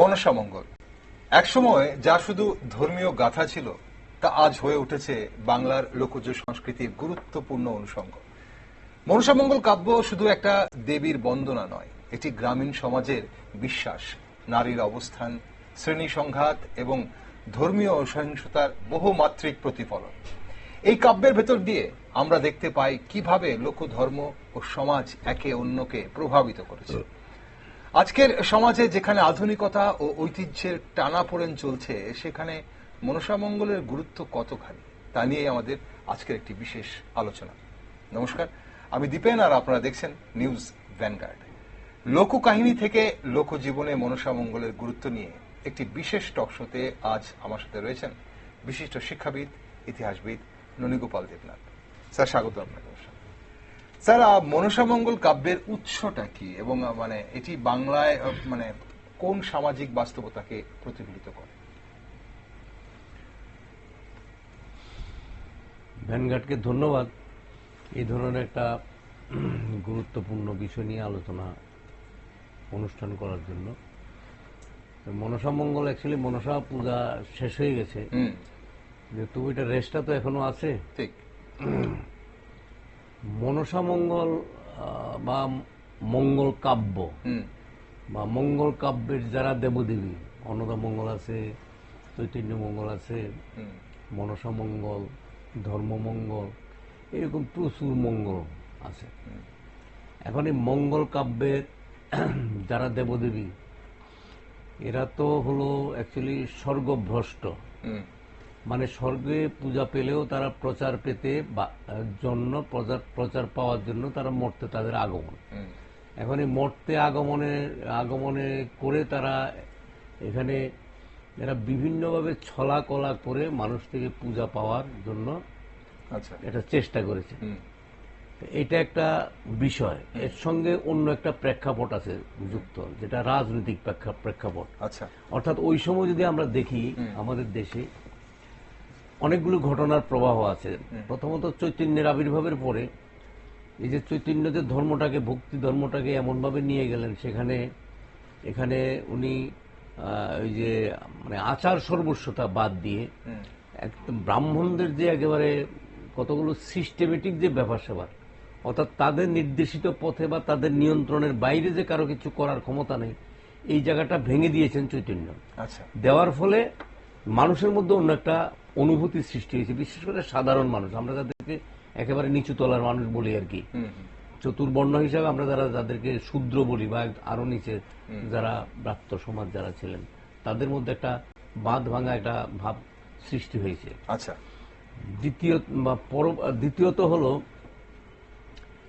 মনসা মঙ্গল। একসময় যা শুধু ধর্মীয় গাথা ছিল, তা আজ হয়ে উঠেছে বাংলার লোকজ সংস্কৃতির গুরুত্বপূর্ণ অনুষঙ্গ। মনসামঙ্গল কাব্য শুধু একটা দেবীর বন্দনা নয়, এটি গ্রামীণ সমাজের বিশ্বাস, নারীর অবস্থান, শ্রেণি সংঘাত এবং ধর্মীয় অসহিংসতার বহুমাত্রিক প্রতিফলন। এই কাব্যের ভেতর দিয়ে আমরা দেখতে পাই কীভাবে লোকধর্ম ও সমাজ একে অন্যকে প্রভাবিত করেছে। আজকের সমাজে যেখানে আধুনিকতা ও ঐতিহ্যের টানাপোড়েন চলছে, সেখানে মনসামঙ্গলের গুরুত্ব কতখানি, তা নিয়ে আমাদের আজকের একটি বিশেষ আলোচনা। নমস্কার, আমি দীপেন আর আপনারা দেখছেন নিউজ ভ্যানগার্ড। লোককাহিনী থেকে লোকজীবনে মনসামঙ্গলের গুরুত্ব নিয়ে একটি বিশেষ টকশোতে আজ আমার সাথে রয়েছেন বিশিষ্ট শিক্ষাবিদ, ইতিহাসবিদ ননীগোপাল দেবনাথ। স্যার, স্বাগত আপনাকে স্যার মনসামঙ্গল কাব্যের উৎসটা কি? এবং মানে এটি বাংলায় মানে কোন সামাজিক বাস্তবতাকে প্রতিফলিত করে? ভ্যানগার্ডকে ধন্যবাদ। এই ধরনের একটা গুরুত্বপূর্ণ বিষয় নিয়ে আলোচনা অনুষ্ঠান করার জন্য। মনসা মঙ্গল অ্যাকচুয়ালি মনসা পূজা শেষ হয়ে গেছে। হুম। যেহেতু ওইটা রেস্টটা তো এখনও আছে। ঠিক। মনসা মঙ্গল আহ, বা মঙ্গল কাব্য। বা মঙ্গল কাব্যের যারা দেবদেবী অন্নদা মঙ্গল আছে চৈতন্য মঙ্গল আছে হুম। মনসা মঙ্গল ধর্মমঙ্গল এরকম প্রচুর মঙ্গল আছে। এখন এই মঙ্গল কাব্যের যারা দেবদেবী এরা তো হলো অ্যাকচুয়ালি স্বর্গভ্রষ্ট। মানে স্বর্গে পূজা পেলেও তারা প্রচার পেতে জন্য প্রচার প্রচার পাওয়ার জন্য তারা মর্তে তাদের আগমন। এখন এই মর্তে আগমনে আগমনে করে তারা এখানে এরা বিভিন্নভাবে ছলা কলা করে মানুষ থেকে পূজা পাওয়ার জন্য আচ্ছা। এটা চেষ্টা করেছে। এটা একটা বিষয়। এর সঙ্গে অন্য একটা প্রেক্ষাপট আছে যুক্ত যেটা রাজনৈতিক প্রেক্ষা- প্রেক্ষাপট। আচ্ছা। অর্থাৎ ওই সময় যদি আমরা দেখি আমাদের দেশে অনেকগুলো ঘটনার প্রবাহ আছে। প্রথমত চৈতন্যের আবির্ভাবের পরে এই যে চৈতন্য যে ধর্মটাকে ভক্তি ধর্মটাকে এমনভাবে নিয়ে গেলেন সেখানে এখানে উনি ওই যে মানে আচার সর্বস্বতা বাদ দিয়ে একদম ব্রাহ্মণদের যে একেবারে কতগুলো সিস্টেমেটিক যে ব্যাপার স্যাপার অর্থাৎ তাদের নির্দেশিত পথে বা তাদের নিয়ন্ত্রণের বাইরে যে কারও কিছু করার ক্ষমতা নেই এই জায়গাটা ভেঙে দিয়েছেন চৈতন্য। আচ্ছা। দেওয়ার ফলে মানুষের মধ্যে অন্য একটা অনুভূতি সৃষ্টি হয়েছে বিশেষ করে সাধারণ মানুষ। আমরা যাদেরকে একেবারে নিচু তলার মানুষ বলি আর কি। চতুর্বর্ণ হিসাবে আমরা যারা যাদেরকে শূদ্র বলি বা আরও নিচে যারা প্রাপ্ত সমাজ যারা ছিলেন তাদের মধ্যে একটা বাঁধ ভাঙা একটা ভাব সৃষ্টি হয়েছে। আচ্ছা। দ্বিতীয় বা পর- দ্বিতীয়ত হলো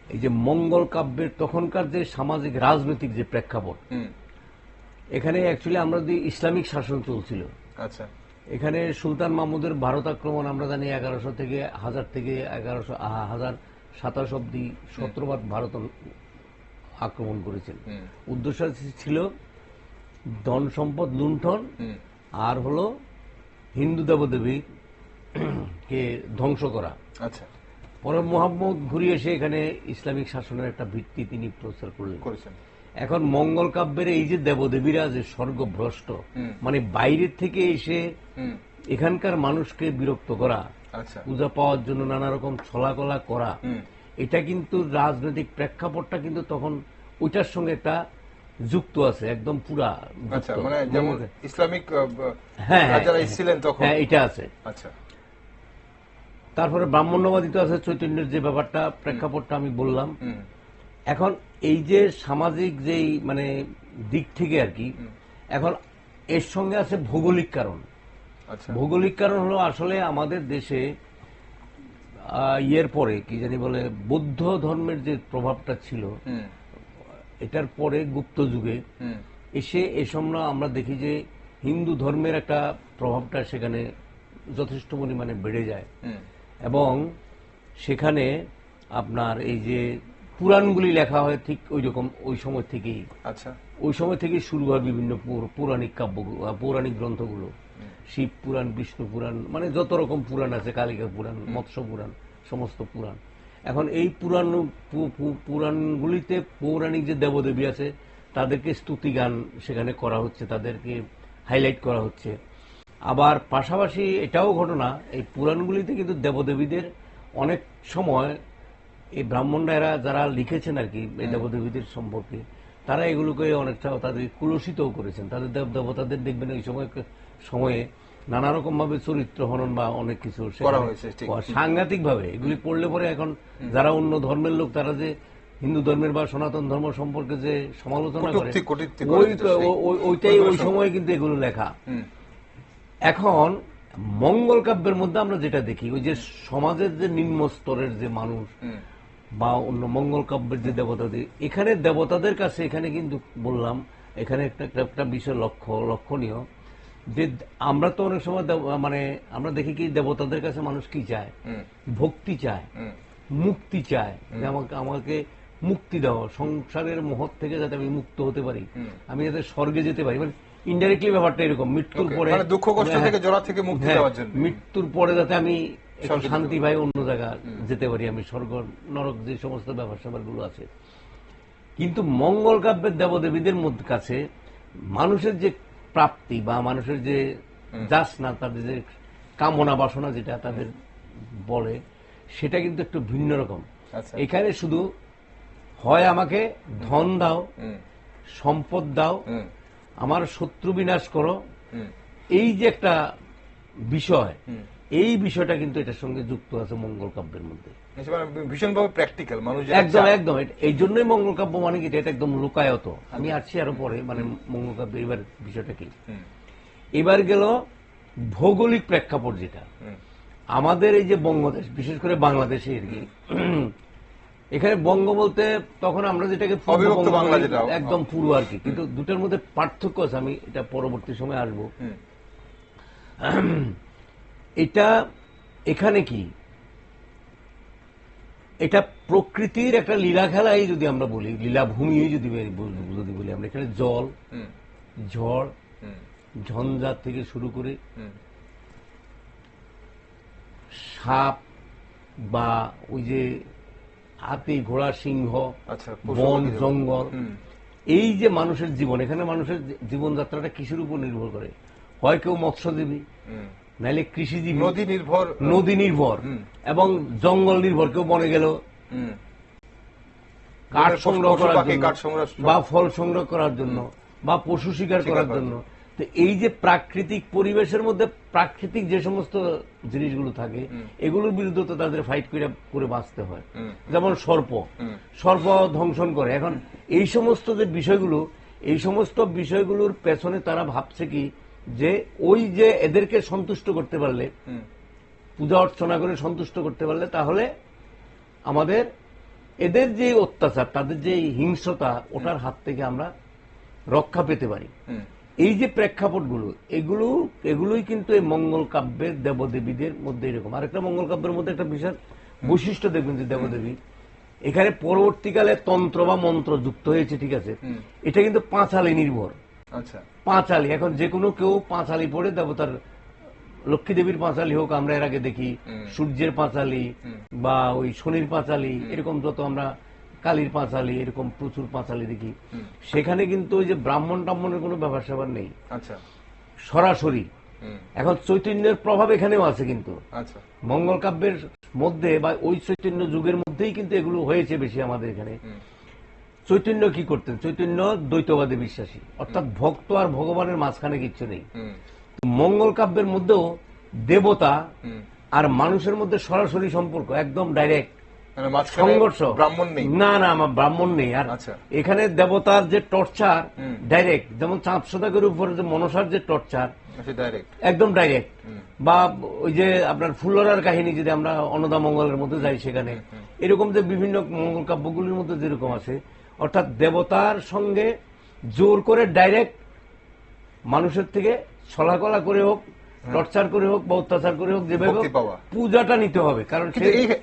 এই যে মঙ্গল কাব্যের তখনকার যে সামাজিক রাজনৈতিক যে প্রেক্ষাপট এখানে অ্যাকচুয়ালি আমরা যদি ইসলামিক শাসন চলছিল আচ্ছা। এখানে সুলতান মাহমুদের ভারত আক্রমণ আমরা জানি এগারোশো থেকে হাজার থেকে এগারোশো হাজার সাতাশ অব্দি সতেরোবার ভারত আক্রমণ করেছেন উদ্দেশ্য ছিল ধন সম্পদ লুণ্ঠন আর হলো হিন্দু দেবদেবী কে ধ্বংস করা। আচ্ছা। পরে মোহাম্মদ ঘুরিয়ে এসে এখানে ইসলামিক শাসনের একটা ভিত্তি তিনি প্রচার করলেন। করেছেন। এখন মঙ্গল কাব্যের এই যে দেবদেবীরা যে স্বর্গভ্রষ্ট। মানে বাইরের থেকে এসে এখানকার মানুষকে বিরক্ত করা আচ্ছা। পূজা পাওয়ার জন্য নানা রকম ছলাকলা করা এটা কিন্তু রাজনৈতিক প্রেক্ষাপটটা কিন্তু তখন ওইটার সঙ্গে একটা যুক্ত আছে একদম পুরা। আচ্ছা মানে যেমন ইসলামিক হ্যাঁ, হ্যাঁ, হ্যাঁ এটা আছে। আচ্ছা। তারপরে ব্রাহ্মণ্যবাদী তো আছে চৈতন্যের যে ব্যাপারটা প্রেক্ষাপটটা আমি বললাম। এখন এই যে সামাজিক যেই মানে দিক থেকে আর কি এখন এর সঙ্গে আছে ভৌগোলিক কারণ। আচ্ছা। ভৌগোলিক কারণ হলো আসলে আমাদের দেশে ইয়ের পরে কি জানি বলে বৌদ্ধ ধর্মের যে প্রভাবটা ছিল এটার পরে গুপ্ত যুগে এসে এসব আমরা দেখি যে হিন্দু ধর্মের একটা প্রভাবটা সেখানে যথেষ্ট পরিমাণে বেড়ে যায়। এবং সেখানে আপনার এই যে পুরাণগুলি লেখা হয় ঠিক ওই রকম ওই সময় থেকেই। আচ্ছা। ওই সময় থেকেই শুরু হয় বিভিন্ন পৌর- পৌরাণিক কাব্য পৌরাণিক গ্রন্থগুলো। শিব পুরাণ বিষ্ণু পুরাণ মানে যত রকম পুরাণ আছে কালিকা পুরাণ মৎস্য পুরাণ সমস্ত পুরাণ। এখন এই পুরাণ পুরাণগুলিতে পৌরাণিক যে দেবদেবী আছে তাদেরকে স্তুতি গান সেখানে করা হচ্ছে তাদেরকে হাইলাইট করা হচ্ছে। আবার পাশাপাশি এটাও ঘটনা এই পুরাণগুলিতে কিন্তু দেবদেবীদের অনেক সময় এই ব্রাহ্মণরা এরা যারা লিখেছেন আর কি এই দেবদেবীদের সম্পর্কে তারা এগুলোকে অনেকটা তাদের কুলসিতও করেছেন। তাদের দেব দেবতাদের দেখবেন এই সময় সময়ে নানা রকম ভাবে চরিত্র হনন বা অনেক কিছু। সাংঘাতিক ভাবে এগুলি পড়লে পরে এখন যারা অন্য ধর্মের লোক তারা যে হিন্দু ধর্মের বা সনাতন ধর্ম সম্পর্কে যে সমালোচনা করে ওইটাই ওই সময় কিন্তু এগুলো লেখা। এখন মঙ্গল কাব্যের মধ্যে আমরা যেটা দেখি ওই যে সমাজের যে নিম্ন স্তরের যে মানুষ বা অন্য মঙ্গল কাব্যের যে দেবতাদের এখানে দেবতাদের কাছে এখানে কিন্তু বললাম এখানে একটা একটা বিষয় লক্ষ্য লক্ষণীয় যে আমরা তো অনেক সময় মানে আমরা দেখি কি দেবতাদের কাছে মানুষ কি চায়? ভক্তি চায় মুক্তি চায়। যে আমাকে আমাকে মুক্তি দাও সংসারের মহৎ থেকে যাতে আমি মুক্ত হতে পারি আমি যাতে স্বর্গে যেতে পারি। মানে ইনডাইরেক্টলি ব্যাপারটা এরকম মৃত্যুর পরে মানে দুঃখ কষ্ট হ্যাঁ, থেকে জড়া থেকে মুক্তি হ্যাঁ, দেওয়ার জন্য। মৃত্যুর পরে যাতে আমি শান্তি ভাই অন্য জায়গা যেতে পারি আমি স্বর্গ নরক যে সমস্ত ব্যাপার স্যাপারগুলো আছে। কিন্তু মঙ্গল কাব্যের দেবদেবীদের মধ্যে কাছে মানুষের যে প্রাপ্তি বা মানুষের যে যাসনা তাদের যে কামনা বাসনা যেটা তাদের বলে সেটা কিন্তু একটু ভিন্ন রকম। আচ্ছা। এখানে শুধু হয় আমাকে ধন দাও সম্পদ দাও আমার শত্রু বিনাশ করো এই যে একটা বিষয়। এই বিষয়টা কিন্তু এটার সঙ্গে যুক্ত আছে মঙ্গল কাব্যের মধ্যে। মানে ভীষণভাবে প্র্যাকটিক্যাল মানুষ একদম একদম এই জন্যই মঙ্গল কাব্য মানে কি এটা একদম লোকায়ত। আমি আসছি আরও পরে মানে মঙ্গল কাব্য এবার বিষয়টা কি? এবার গেল ভৌগোলিক প্রেক্ষাপট যেটা। আমাদের এই যে বঙ্গদেশ বিশেষ করে বাংলাদেশে আর কি এখানে বঙ্গ বলতে তখন আমরা যেটাকে। একদম পুরো আর কি। কিন্তু দুটার মধ্যে পার্থক্য আছে আমি এটা পরবর্তী সময় আসব। এটা এখানে কি? এটা প্রকৃতির একটা লীলা খেলাই যদি আমরা বলি লীলাভূমি যদি যদি বলি আমরা। এখানে জল ঝড় ঝঞ্ঝার থেকে শুরু করে সাপ বা ওই যে হাতি ঘোড়া সিংহ আচ্ছা বন জঙ্গল। এই যে মানুষের জীবন এখানে মানুষের জীবনযাত্রাটা কিসের উপর নির্ভর করে? হয় কেউ মৎস্যজীবী নাইলে কৃষিজীবী নদী নির্ভর নদী নির্ভর এবং জঙ্গল নির্ভর কেউ বনে গেল। কাঠ সংগ্রহ করার জন্য বা ফল সংগ্রহ করার জন্য বা পশু শিকার করার জন্য। তো এই যে প্রাকৃতিক পরিবেশের মধ্যে প্রাকৃতিক যে সমস্ত জিনিসগুলো থাকে এগুলোর বিরুদ্ধে তো তাদের ফাইট করে করে বাঁচতে হয়। যেমন সর্প। সর্প ধ্বংসন করে। এখন এই সমস্ত যে বিষয়গুলো এই সমস্ত বিষয়গুলোর পেছনে তারা ভাবছে কি যে ওই যে এদেরকে সন্তুষ্ট করতে পারলে পূজা অর্চনা করে সন্তুষ্ট করতে পারলে তাহলে আমাদের এদের যে অত্যাচার তাদের যে হিংসতা ওটার হাত থেকে আমরা রক্ষা পেতে পারি। এই যে প্রেক্ষাপটগুলো এগুলো এগুলোই কিন্তু এই মঙ্গল কাব্যের দেবদেবীদের মধ্যে এরকম। আরেকটা মঙ্গল কাব্যের মধ্যে একটা বিশাল বৈশিষ্ট্য দেখবেন যে দেবদেবী এখানে পরবর্তীকালে তন্ত্র বা মন্ত্র যুক্ত হয়েছে ঠিক আছে? এটা কিন্তু পাঁচালি নির্ভর। পাঁচালি এখন যে কোনো কেউ পাঁচালি পড়ে দেবতার লক্ষ্মী দেবীর পাঁচালি হোক আমরা এর আগে দেখি সূর্যের পাঁচালি বা ওই শনির পাঁচালি এরকম যত আমরা কালীর পাঁচালি এরকম প্রচুর পাঁচালি দেখি। সেখানে কিন্তু ওই যে ব্রাহ্মণ টাহ্মণের কোনো ব্যাপার স্যাপার নেই। আচ্ছা। সরাসরি। এখন চৈতন্যের প্রভাব এখানেও আছে কিন্তু। আচ্ছা। মঙ্গল কাব্যের মধ্যে বা ওই চৈতন্য যুগের মধ্যেই কিন্তু এগুলো হয়েছে বেশি আমাদের এখানে। চৈতন্য কি করতেন? চৈতন্য দ্বৈতবাদে বিশ্বাসী। অর্থাৎ ভক্ত আর ভগবানের মাঝখানে কিচ্ছু নেই। মঙ্গল কাব্যের মধ্যেও দেবতা আর মানুষের মধ্যে সরাসরি সম্পর্ক একদম ডাইরেক্ট মানে সংঘর্ষ। ব্রাহ্মণ নেই। না না আমার ব্রাহ্মণ নেই। আর আচ্ছা। এখানে দেবতার যে টর্চার ডাইরেক্ট যেমন চাঁদ সদাগরের উপরে যে মনসার যে টর্চার একদম ডাইরেক্ট বা ওই যে আপনার ফুলরার কাহিনী যদি আমরা অনদা মঙ্গলের মধ্যে যাই সেখানে এরকম যে বিভিন্ন মঙ্গল কাব্যগুলির মধ্যে যেরকম আছে অর্থাৎ দেবতার সঙ্গে জোর করে ডাইরেক্ট মানুষের থেকে ছলাকলা করে হোক টর্চার করে হোক বা অত্যাচার করে হোক যেভাবে হোক, পূজাটা নিতে হবে। কারণ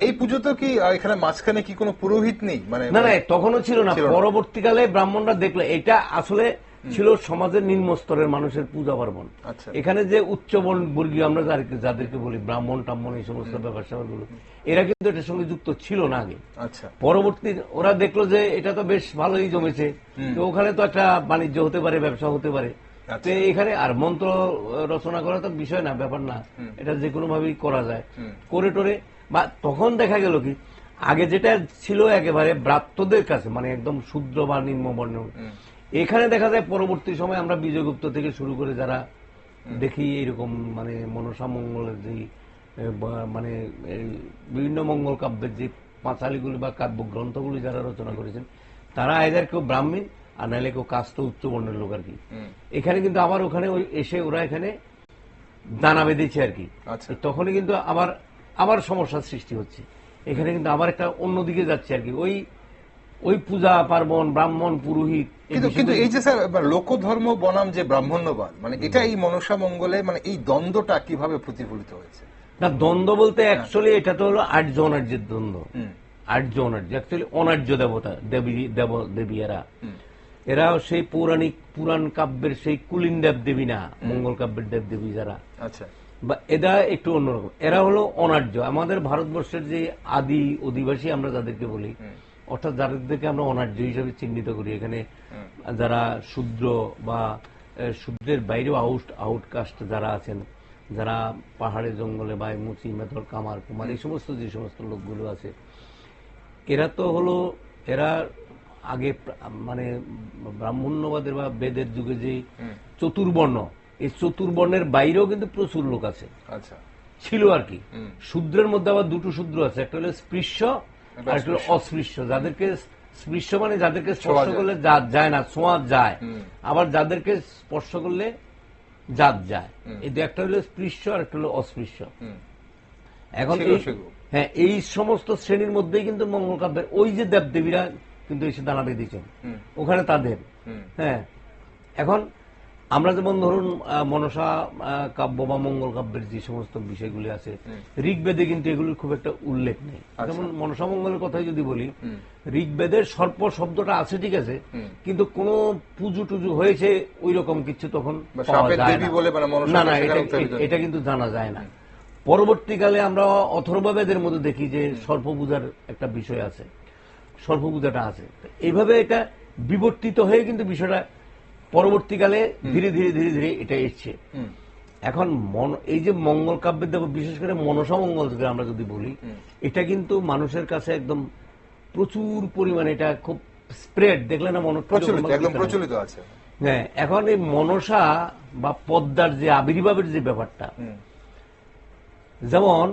এই পুজো তো কি এখানে মাঝখানে কি কোনো পুরোহিত নেই? মানে না না তখনও ছিল না ছিল না। পরবর্তীকালে ব্রাহ্মণরা দেখল এটা আসলে ছিল সমাজের নিম্ন স্তরের মানুষের পূজা পার্বণ। আচ্ছা। এখানে যে উচ্চ বর্ণ- বর্গীয় আমরা যাদেরকে যাদেরকে বলি ব্রাহ্মণ টাম্মন এই সমস্ত ব্যাপার স্যাপারগুলো এরা কিন্তু এটার সঙ্গে যুক্ত ছিল না আগে। আচ্ছা। পরবর্তী ওরা দেখল যে এটা তো বেশ ভালোই জমেছে। তো ওখানে তো একটা বাণিজ্য হতে পারে ব্যবসা হতে পারে। আচ্ছা। তো এখানে আর মন্ত্র রচনা করা তো বিষয় না ব্যাপার না। এটা যে কোনো ভাবেই করা যায়। করে টোরে বা তখন দেখা গেল কি আগে যেটা ছিল একেবারে ব্রাত্যদের কাছে মানে একদম শূদ্র বা নিম্ন বর্ণ এখানে দেখা যায় পরবর্তী সময় আমরা বিজয়গুপ্ত থেকে শুরু করে যারা দেখি এরকম মানে মনসা মঙ্গলের যে মানে এই বিভিন্ন মঙ্গল কাব্যের যে পাঁচালীগুলি বা কাব্য গ্রন্থগুলি যারা রচনা করেছেন তারা এদের কেউ ব্রাহ্মণ আর নাহলে কেউ কাস্ত উচ্চ বর্ণের লোক আর কি। এখানে কিন্তু আবার ওখানে ওই এসে ওরা এখানে দানা বেঁধেছে আর কি। আচ্ছা। তখনই কিন্তু আবার আবার সমস্যার সৃষ্টি হচ্ছে। এখানে কিন্তু আবার একটা অন্যদিকে যাচ্ছে আর কি। ওই ওই পূজা পার্বণ ব্রাহ্মণ পুরোহিত কিন্তু কিন্তু এই যে স্যার লোকধর্ম বনাম যে ব্রাহ্মণ্যবাদ মানে এটা এই মনসা মঙ্গলে মানে এই দ্বন্দ্বটা কীভাবে প্রতিফলিত হয়েছে? না দ্বন্দ্ব বলতে অ্যাকচুয়ালি এটা তো হলো আর্য অনার্যের দ্বন্দ্ব। আর্য অনার্য অ্যাকচুয়ালি অনার্য দেবতা দেবী দেব দেবী এরা এরা সেই পৌরাণিক পুরাণ কাব্যের সেই কুলিন দেব দেবী না মঙ্গল কাব্যের দেব দেবী যারা। আচ্ছা। বা এরা একটু অন্যরকম। এরা হলো অনার্য। আমাদের ভারতবর্ষের যে আদি অধিবাসী আমরা যাদেরকে বলি অর্থাৎ যাদেরকে আমরা অনার্য হিসেবে চিহ্নিত করি। এখানে যারা শূদ্র বা শূদ্রের বাইরেও আউট আউটকাস্ট যারা আছেন যারা পাহাড়ে জঙ্গলে বা মুচি মেথর কামার কুমার এই সমস্ত যে সমস্ত লোকগুলো আছে এরা তো হলো এরা আগে মানে ব্রাহ্মণ্যবাদের বা বেদের যুগে যে চতুর্বর্ণ এই চতুর্বর্ণের বাইরেও কিন্তু প্রচুর লোক আছে। আচ্ছা। ছিল আর কি। শূদ্রের মধ্যে আবার দুটো শূদ্র আছে একটা হলো স্পৃশ্য আর একটা অস্পৃশ্য। যাদেরকে স্পৃশ্য মানে যাদেরকে স্পর্শ করলে জাত যায় না ছোঁয়া যায়। আবার যাদেরকে স্পর্শ করলে জাত যায়। এই দু একটা হলো স্পৃশ্য আর একটা হলো অস্পৃশ্য। এখন হ্যাঁ এই সমস্ত শ্রেণির মধ্যেই কিন্তু মঙ্গল কাব্যের ওই যে দেবদেবীরা কিন্তু এসে দানা বেঁধেছেন ওখানে তাদের। হ্যাঁ। এখন আমরা যেমন ধরুন মনসা কাব্য বা মঙ্গল কাব্যের যে সমস্ত বিষয়গুলি আছে ঋগ্বেদে কিন্তু এগুলির খুব একটা উল্লেখ নেই। আচ্ছা। যেমন মনসা মঙ্গলের কথাই যদি বলি ঋগ্বেদের সর্প শব্দটা আছে ঠিক আছে কিন্তু কোন পুজো টুজু হয়েছে ওই রকম কিছু তখন না। মানে না না এটা- কিন্তু জানা যায় না। পরবর্তীকালে আমরা অথর্ববেদের মধ্যে দেখি যে সর্প পূজার একটা বিষয় আছে সর্প পূজাটা আছে এইভাবে এটা বিবর্তিত হয়ে কিন্তু বিষয়টা পরবর্তীকালে ধীরে ধীরে ধীরে ধীরে এটা এসছে। এখন মন এই যে মঙ্গল কাব্যের দেব বিশেষ করে মনসা মঙ্গল থেকে আমরা যদি বলি এটা কিন্তু মানুষের কাছে একদম প্রচুর পরিমাণে এটা খুব স্প্রেড দেখলে না মনে প্রচলিত আছে। হ্যাঁ এখন এই মনসা বা পদ্মার যে আবির্ভাবের যে ব্যাপারটা যেমন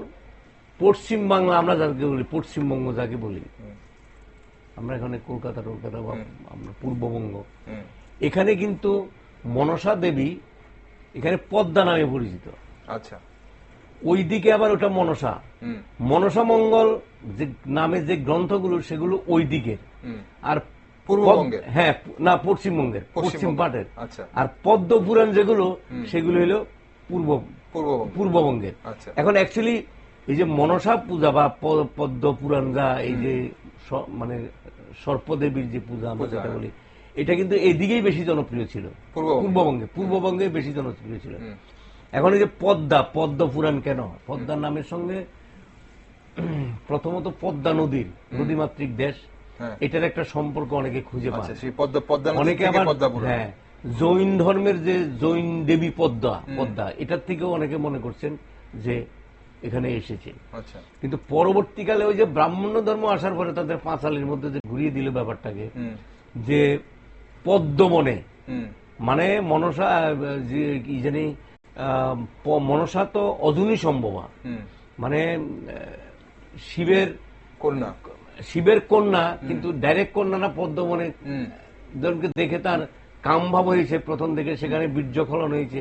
পশ্চিম বাংলা আমরা যাকে বলি পশ্চিমবঙ্গ যাকে বলি আমরা এখানে কলকাতা টলকাতা বা আমরা পূর্ববঙ্গ এখানে কিন্তু মনসা দেবী এখানে পদ্মা নামে পরিচিত। আচ্ছা। ওইদিকে আবার ওটা মনসা। মনসা মঙ্গল যে নামে যে গ্রন্থগুলো সেগুলো ওই দিকের আর পূর্ববঙ্গের? হ্যাঁ না পশ্চিমবঙ্গের পশ্চিম। পাটের। আচ্ছা। আর পদ্ম পুরাণ যেগুলো সেগুলো হলো পূর্ব পূর্ববঙ্গের। আচ্ছা। এখন অ্যাকচুয়ালি এই যে মনসা পূজা বা পদ্ম পুরাণ যা এই যে মানে সর্পদেবীর যে পূজা আমরা যেটা হ্যাঁ। বলি এটা কিন্তু এদিকেই বেশি জনপ্রিয় ছিল। পূর্ববঙ্গে। পূর্ববঙ্গে বেশি জনপ্রিয় ছিল। এখন এই যে পদ্মা পদ্ম পুরাণ কেন? পদ্মার নামের সঙ্গে প্রথমত পদ্মা নদীর নদীমাতৃক দেশ। হ্যাঁ। এটার একটা সম্পর্ক অনেকে খুঁজে পান। আচ্ছা পদ্মা পদ্মা অনেকে আবার হ্যাঁ জৈন ধর্মের যে জৈন দেবী পদ্মা পদ্মা এটার থেকেও অনেকে মনে করছেন যে এখানে এসেছে। আচ্ছা। কিন্তু পরবর্তীকালে ওই যে ব্রাহ্মণ ধর্ম আসার পরে তাদের পাঁচালির মধ্যে যে ঘুরিয়ে দিল ব্যাপারটাকে যে পদ্মবনে। মানে মনসা যে কি জানি মনসা তো অধুনি সম্ভবা। মানে শিবের কন্যা। শিবের কন্যা কিন্তু ডাইরেক্ট কন্যা না পদ্মবনে দেখে তার কাম ভাব হয়েছে প্রথম থেকে সেখানে বীর্যফলন হয়েছে।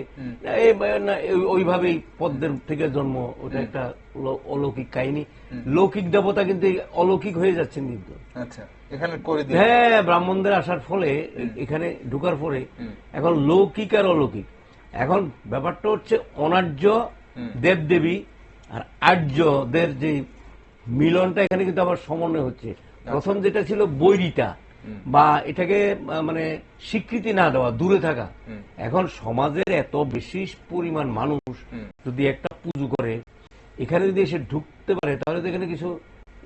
ওইভাবেই পদ্মের থেকে জন্ম ওটা একটা অলৌকিক কাহিনী। লৌকিক দেবতা কিন্তু অলৌকিক হয়ে যাচ্ছেন কিন্তু। আচ্ছা এখানে করে হ্যাঁ ব্রাহ্মণদের আসার ফলে এখানে ঢুকার পরে এখন লৌকিক আর অলৌকিক। এখন ব্যাপারটা হচ্ছে অনার্য দেবদেবী আর আর্যদের যে মিলনটা এখানে কিন্তু আবার সমন্বয় হচ্ছে। প্রথম যেটা ছিল বৈরিতা। বা এটাকে মানে স্বীকৃতি না দেওয়া দূরে থাকা। এখন সমাজের এত বেশি পরিমাণ মানুষ যদি একটা পুজো করে এখানে যদি এসে ঢুকতে পারে তাহলে তো এখানে কিছু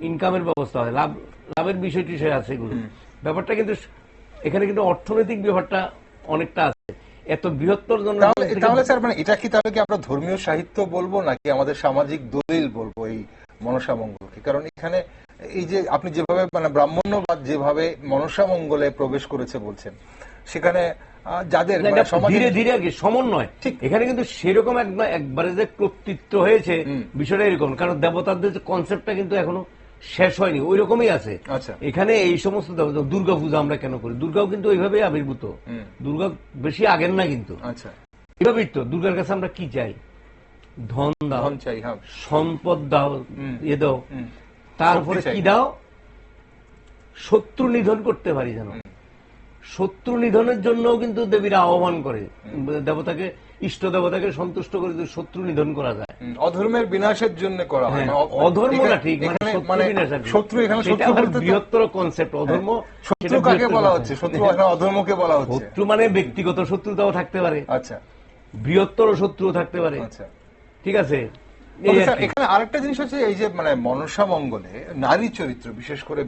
ইনকামের ব্যবস্থা হয়। লাভ লাভের বিষয় টিষয় আছে এগুলো। ব্যাপারটা কিন্তু এখানে কিন্তু অর্থনৈতিক ব্যাপারটা অনেকটা আছে। এত বৃহত্তর জন তাহলে তাহলে স্যার মানে এটা কি তাহলে কি আমরা ধর্মীয় সাহিত্য বলব নাকি আমাদের সামাজিক দলিল বলব এই মনসামঙ্গলকে? কারণ এখানে এই যে আপনি যেভাবে মানে ব্রাহ্মণ্যবাদ যেভাবে মনসা মঙ্গলে প্রবেশ করেছে বলছেন সেখানে যাদের মানে ধীরে ধীরে আর কি সমন্বয়। ঠিক। এখানে কিন্তু সেরকম একবারে যে কর্তৃত্ব হয়েছে বিষয়টা এরকম। কারণ দেবতাদের যে কনসেপ্টটা কিন্তু এখনও শেষ হয়নি ওই রকমই আছে। আচ্ছা। এখানে এই সমস্ত দেবতা দুর্গা পূজা আমরা কেন করি? দুর্গাও কিন্তু ওইভাবেই আবির্ভূত। দুর্গা বেশি আগের না কিন্তু। আচ্ছা। এভাবেই তো দুর্গার কাছে আমরা কি চাই? ধন দাও চাই হ্যাঁ। সম্পদ দাও। ইয়ে দাও। তারপরে কি দাও? শত্রু নিধন করতে পারি যেন। শত্রু নিধনের জন্য কিন্তু দেবীরা আহ্বান করে। দেবতাকে ইষ্ট দেবতাকে সন্তুষ্ট করে যদি শত্রু নিধন করা যায়। অধর্মের বিনাশের জন্য করা হয়। হ্যাঁ, মানে অ- অধর্মটা ঠিক মানে শত্রু মানে। শত্রু এখানে শত্রু বলতে বৃহত্তর কনসেপ্ট অধর্ম শত্রু কাকে বলা হচ্ছে? শত্রু এখানে অধর্মকে বলা হচ্ছে। শত্রু মানে ব্যক্তিগত শত্রুতাও থাকতে পারে। আচ্ছা। বৃহত্তর শত্রুও থাকতে পারে। আচ্ছা। ঠিক আছে? এখানে আরেকটা জিনিস হচ্ছে এই যে মানে মনসা মঙ্গলে নারী চরিত্র বিশেষ করে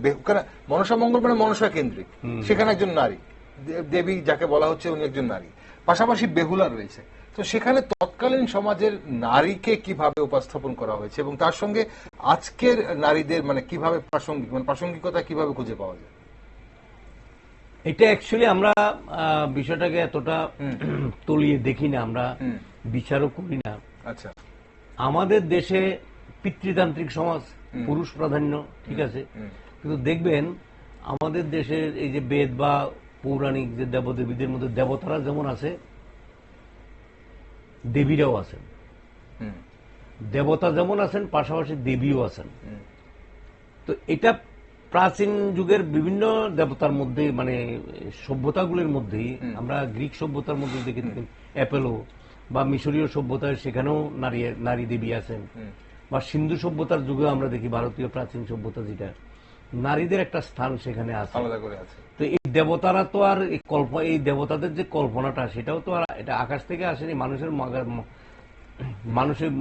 মনসা মঙ্গল মানে মনসা কেন্দ্রিক। সেখানে একজন নারী দেবী যাকে বলা হচ্ছে উনি একজন নারী। পাশাপাশি বেহুলা রয়েছে। তো সেখানে তৎকালীন সমাজের নারীকে কীভাবে উপস্থাপন করা হয়েছে এবং তার সঙ্গে আজকের নারীদের মানে কীভাবে প্রাসঙ্গিক মানে প্রাসঙ্গিকতা কীভাবে খুঁজে পাওয়া যায়? এটা অ্যাকচুয়ালি আমরা আহ, বিষয়টাকে এতটা তলিয়ে দেখি না আমরা বিচারও করি না। আচ্ছা। আমাদের দেশে পিতৃতান্ত্রিক সমাজ পুরুষ প্রাধান্য ঠিক আছে? কিন্তু দেখবেন আমাদের দেশের এই যে বেদ বা পৌরাণিক যে দেবদেবীদের মধ্যে দেবতারা যেমন আছে দেবীরাও আছেন। দেবতা যেমন আছেন পাশাপাশি দেবীও আছেন। তো এটা প্রাচীন যুগের বিভিন্ন দেবতার মধ্যে মানে সভ্যতাগুলির মধ্যেই আমরা গ্রিক সভ্যতার মধ্যে দেখে থাকি অ্যাপেলো বা মিশরীয় সভ্যতায় সেখানেও নারী নারী দেবী আছেন। বা সিন্ধু সভ্যতার যুগে আমরা দেখি ভারতীয় প্রাচীন সভ্যতা যেটা। নারীদের একটা স্থান সেখানে আছে। তো এই দেবতারা তো আর এই কল্প এই দেবতাদের যে কল্পনাটা সেটাও তো আর এটা আকাশ থেকে আসেনি মানুষের মানুষের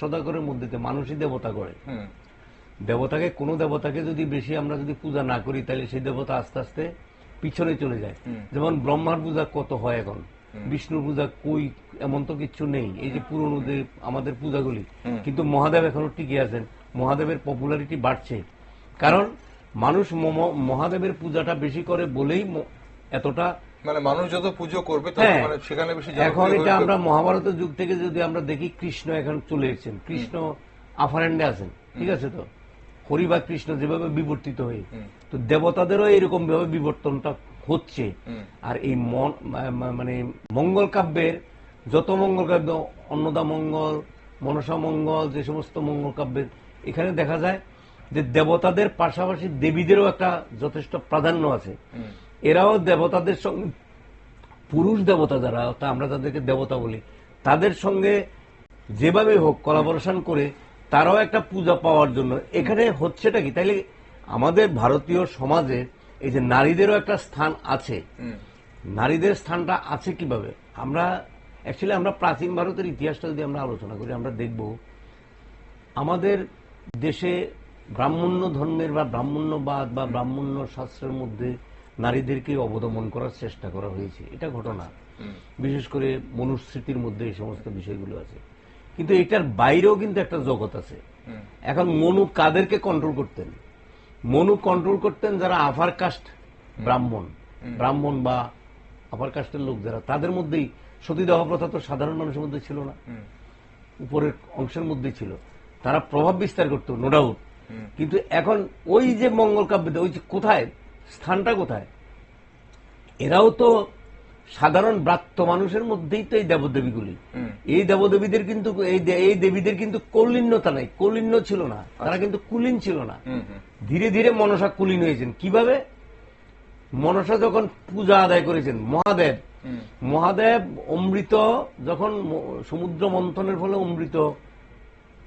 সদাগরের মধ্যে মানুষই দেবতা করে। দেবতাকে কোনো দেবতাকে যদি বেশি আমরা যদি পূজা না করি তাহলে সেই দেবতা আস্তে আস্তে পিছনে চলে যায়। যেমন ব্রহ্মার পূজা কত হয় এখন? বিষ্ণুর পূজা কই এমন তো কিছু নেই। এই যে পুরনো যে আমাদের পূজাগুলি কিন্তু মহাদেব এখনও টিকে আছেন। মহাদেবের পপুলারিটি বাড়ছে। কারণ মানুষ মহাদেবের পূজাটা বেশি করে বলেই এতটা মানে মানুষ যত পুজো করবে হ্যাঁ। মানে সেখানে বেশি এখন এটা আমরা মহাভারতের যুগ থেকে যদি আমরা দেখি কৃষ্ণ এখন চলে এসেছেন। কৃষ্ণ আফারেন্ডে আছেন। ঠিক আছে তো? হরি বা কৃষ্ণ যেভাবে বিবর্তিত হয়ে তো দেবতাদেরও এরকম ভাবে বিবর্তনটা হচ্ছে। আর এই মন- মানে মঙ্গল কাব্যের যত মঙ্গল কাব্য অন্নদা মঙ্গল মনসা মঙ্গল যে সমস্ত মঙ্গল কাব্যের এখানে দেখা যায় যে দেবতাদের পাশাপাশি দেবীদেরও একটা যথেষ্ট প্রাধান্য আছে। এরাও দেবতাদের সঙ্গে পুরুষ দেবতা যারা অর্থাৎ আমরা তাদেরকে দেবতা বলি তাদের সঙ্গে যেভাবে হোক কোলাবোরেশন করে তারাও একটা পূজা পাওয়ার জন্য। এখানে হচ্ছেটা কি? তাইলে আমাদের ভারতীয় সমাজে এই যে নারীদেরও একটা স্থান আছে। নারীদের স্থানটা আছে কীভাবে? আমরা অ্যাকচুয়ালি আমরা প্রাচীন ভারতের ইতিহাসটা যদি আমরা আলোচনা করি আমরা দেখব আমাদের দেশে ব্রাহ্মণ্য ধর্মের বা ব্রাহ্মণ্যবাদ বা ব্রাহ্মণ্য শাস্ত্রের মধ্যে নারীদেরকে অবদমন করার চেষ্টা করা হয়েছে। এটা ঘটনা। বিশেষ করে মনুস্মৃতির মধ্যে এই সমস্ত বিষয়গুলো আছে। কিন্তু এটার বাইরেও কিন্তু একটা জগৎ আছে। এখন মনু কাদেরকে কন্ট্রোল করতেন? মনু কন্ট্রোল করতেন যারা আফার কাস্ট ব্রাহ্মণ। ব্রাহ্মণ বা আফার কাস্টের লোক যারা তাদের মধ্যেই সতীদাহ প্রথা তো সাধারণ মানুষের মধ্যে ছিল না। উপরের অংশের মধ্যে ছিল। তারা প্রভাব বিস্তার করতো নো ডাউট কিন্তু এখন ওই যে মঙ্গল কাব্যতে ওই যে কোথায় স্থানটা কোথায়? এরাও তো সাধারণ ব্রাত্য মানুষের মধ্যেই তো এই দেবদেবীগুলি। এই দেবদেবীদের কিন্তু এই দেবীদের কিন্তু কৌলিন্যতা নাই কৌলিন্য ছিল না। তারা কিন্তু কুলিন ছিল না। ধীরে ধীরে মনসা কুলিন হয়েছেন। কীভাবে? মনসা যখন পূজা আদায় করেছেন মহাদেব। মহাদেব অমৃত যখন সমুদ্র মন্থনের ফলে অমৃত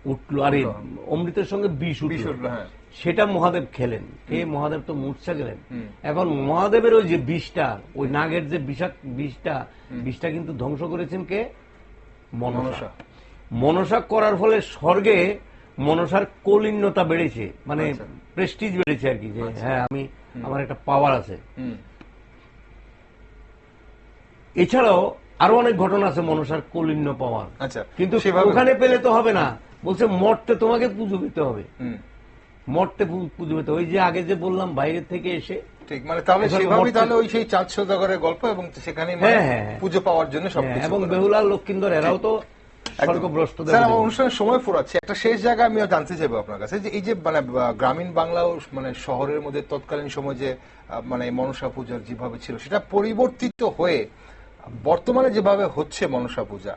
উঠল আরে অমৃতের সঙ্গে বিষ উঠল। সেটা মহাদেব খেলেন। কে মহাদেব তো মূর্ছা গেলেন। এখন মহাদেবের ওই যে বিষটা ওই নাগের যে বিষাক বিষটা বিষটা কিন্তু ধ্বংস করেছেন কে? মনসা। মনসা। করার ফলে স্বর্গে মনসার কলিন্যতা বেড়েছে মানে আচ্ছা। প্রেস্টিজ বেড়েছে আর কি যে হ্যাঁ আমি আমার একটা পাওয়ার আছে। এছাড়াও আরও অনেক ঘটনা আছে মনসার কলিন্য পাওয়ার। আচ্ছা। কিন্তু ওখানে পেলে তো হবে না। বলছে মঠতে তোমাকে পুজো দিতে হবে। পু- পুজো ওই যে আগে যে বললাম বাইরে থেকে এসে ঠিক মানে তাহলে সেভাবেই তাহলে ওই সেই চাঁদ সৌদাগরের গল্প এবং সেখানে হ্যাঁ, হ্যাঁ, হ্যাঁ। পুজো পাওয়ার জন্য সবকিছু এবং। বেহুলা লক্ষিন্দর এরাও তো স্যার। অনুষ্ঠানের সময় ফুরাচ্ছে একটা শেষ জায়গা আমি জানতে চাইব আপনার কাছে যে এই যে মানে গ্রামীণ বাংলা মানে শহরের মধ্যে তৎকালীন সময় যে মানে মনসা পূজার যেভাবে ছিল সেটা পরিবর্তিত হয়ে বর্তমানে যেভাবে হচ্ছে মনসা পূজা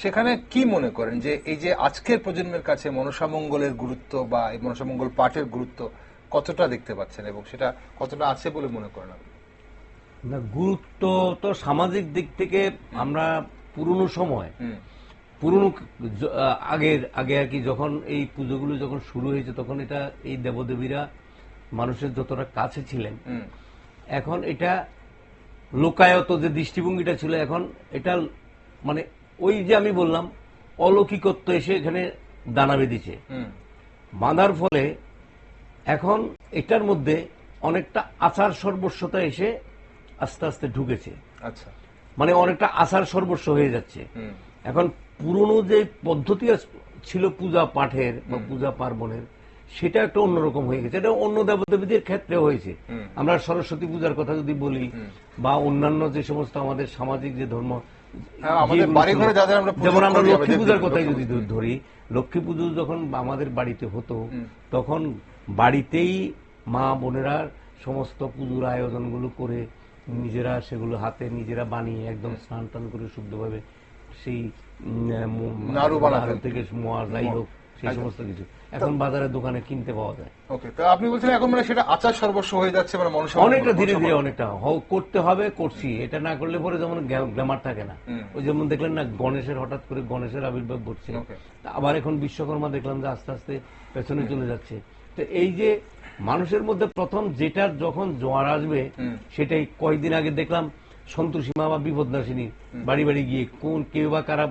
সেখানে কি মনে করেন যে এই যে আজকের প্রজন্মের কাছে মনসামঙ্গলের গুরুত্ব বা এই মনসামঙ্গল পাঠের গুরুত্ব কতটা দেখতে পাচ্ছেন এবং সেটা কতটা আছে বলে মনে করেন আপনি? না গুরুত্ব তো সামাজিক দিক থেকে আমরা পুরনো সময় পুরনো আগের আগে আর কি যখন এই পুজোগুলো যখন শুরু হয়েছে তখন এটা এই দেবদেবীরা মানুষের যতটা কাছে ছিলেন এখন এটা লোকায়ত যে দৃষ্টিভঙ্গিটা ছিল এখন এটা মানে ওই যে আমি বললাম অলৌকিকত্ব এসে এখানে দানা বেঁধেছে। বাঁধার ফলে এখন এটার মধ্যে অনেকটা আচার সর্বস্বতা এসে আস্তে আস্তে ঢুকেছে। আচ্ছা। মানে অনেকটা আচার সর্বস্ব হয়ে যাচ্ছে। এখন পুরনো যে পদ্ধতি ছিল পূজা পাঠের বা পূজা পার্বণের সেটা একটা অন্যরকম হয়ে গেছে। এটা অন্য দেবদেবীদের ক্ষেত্রে হয়েছে। আমরা সরস্বতী পূজার কথা যদি বলি বা অন্যান্য যে সমস্ত আমাদের সামাজিক যে ধর্ম আমাদের যাদের আমরা যেমন আমরা লক্ষ্মী পূজার কথাই যদি। ধরি লক্ষ্মী পুজো যখন আমাদের বাড়িতে হতো তখন বাড়িতেই মা বোনেরা সমস্ত পুজোর আয়োজনগুলো করে নিজেরা সেগুলো হাতে নিজেরা বানিয়ে একদম স্নান টান করে শুদ্ধভাবে সেই নাড়ু। থেকে মোয়া যাই হোক সেই সমস্ত কিছু। এখন বাজারে দোকানে কিনতে পাওয়া যায়। ওকে তো আপনি বলছেন এখন মানে সেটা আচার সর্বস্ব হয়ে যাচ্ছে মানে মনসা অনেকটা ধীরে ধীরে অনেকটা। করতে হবে করছি। এটা না করলে পরে যেমন গ্ল্যামার থাকে না। ওই যেমন দেখলেন না গণেশের হঠাৎ করে গণেশের আবির্ভাব ঘটছে। আবার এখন বিশ্বকর্মা দেখলাম যে আস্তে আস্তে পেছনে চলে যাচ্ছে। তো এই যে মানুষের মধ্যে প্রথম যেটার যখন জোয়ার আসবে সেটাই কয়েকদিন আগে দেখলাম সন্তোষী মা বা বিপদনাশিনী বাড়ি বাড়ি গিয়ে কোন কেউ বা কারা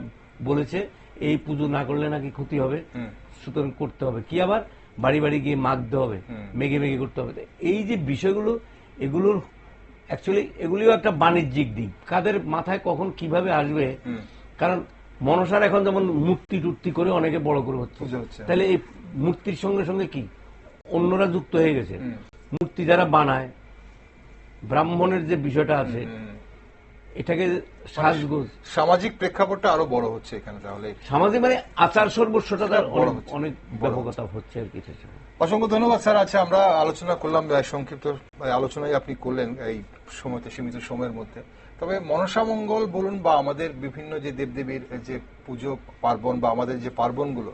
বলেছে এই পুজো না করলে নাকি ক্ষতি হবে। সুতরাং করতে হবে। কি আবার? বাড়ি বাড়ি গিয়ে মাখতে হবে মেঘে মেঘে করতে হবে। এই যে বিষয়গুলো এগুলোর অ্যাকচুয়ালি এগুলিও একটা বাণিজ্যিক দিক। কাদের মাথায় কখন কীভাবে আসবে? কারণ মনসার এখন যেমন মূর্তি টুর্তি করে অনেকে বড় করে হচ্ছে। তাহলে এই মূর্তির সঙ্গে সঙ্গে কি? অন্যরা যুক্ত হয়ে গেছে। মূর্তি যারা বানায় ব্রাহ্মণের যে বিষয়টা আছে। এটাকে সাজগোজ। সামাজিক প্রেক্ষাপটটা আরও বড় হচ্ছে এখানে তাহলে। সামাজিক মানে আচার সর্বস্বটা অনেক- ব্যাপকতা হচ্ছে। আর কি। অসংখ্য ধন্যবাদ স্যার আচ্ছা আমরা আলোচনা করলাম সংক্ষিপ্ত আহ, আলোচনায় আপনি করলেন এই সময়তে সীমিত সময়ের মধ্যে। তবে মনসা মঙ্গল বলুন বা আমাদের বিভিন্ন যে দেবদেবীর যে পুজো পার্বণ বা আমাদের যে পার্বণগুলো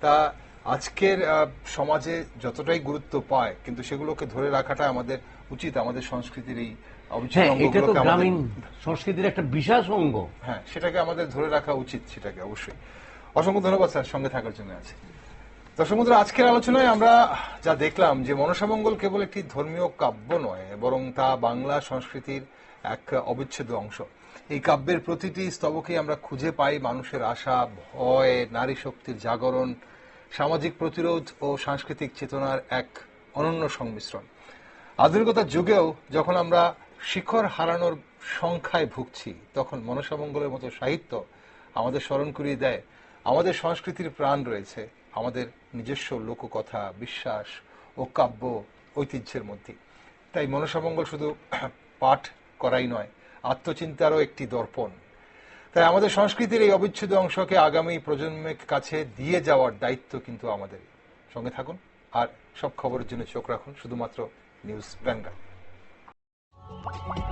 তা আজকের সমাজে যতটাই গুরুত্ব পায় কিন্তু সেগুলোকে ধরে রাখাটা আমাদের উচিত আমাদের সংস্কৃতির এই এটা তো গ্রামীণ সংস্কৃতির একটা বিশেষ অঙ্গ। হ্যাঁ সেটাকে আমাদের ধরে রাখা উচিত সেটাকে অবশ্যই। অসংখ্য ধন্যবাদ স্যার সঙ্গে থাকার জন্য আছে দর্শক বন্ধুরা, আজকের আলোচনায় আমরা যা দেখলাম যে মনসামঙ্গল কেবল একটি ধর্মীয় কাব্য নয় বরং তা বাংলা সংস্কৃতির এক অবিচ্ছেদ্য অংশ। এই কাব্যের প্রতিটি স্তবকে আমরা খুঁজে পাই মানুষের আশা ভয় নারী শক্তির জাগরণ সামাজিক প্রতিরোধ ও সাংস্কৃতিক চেতনার এক অনন্য সংমিশ্রণ। আধুনিকতার যুগেও যখন আমরা শিখর হারানোর সংখ্যায় ভুগছি। তখন মনসামঙ্গলের মতো সাহিত্য আমাদের স্মরণ করিয়ে দেয়। আমাদের সংস্কৃতির প্রাণ রয়েছে। আমাদের নিজস্ব লোককথা, বিশ্বাস ও কাব্য ঐতিহ্যের মধ্যে। তাই মনসামঙ্গল শুধু পাঠ করাই নয়, আত্মচিন্তারও একটি দর্পণ। তাই আমাদের সংস্কৃতির এই অবিচ্ছেদ্য অংশকে আগামী প্রজন্মের কাছে দিয়ে যাওয়ার দায়িত্ব কিন্তু আমাদের সঙ্গে থাকুন আর সব খবরের জন্য চোখ রাখুন, শুধুমাত্র নিউজ ভ্যানগার্ড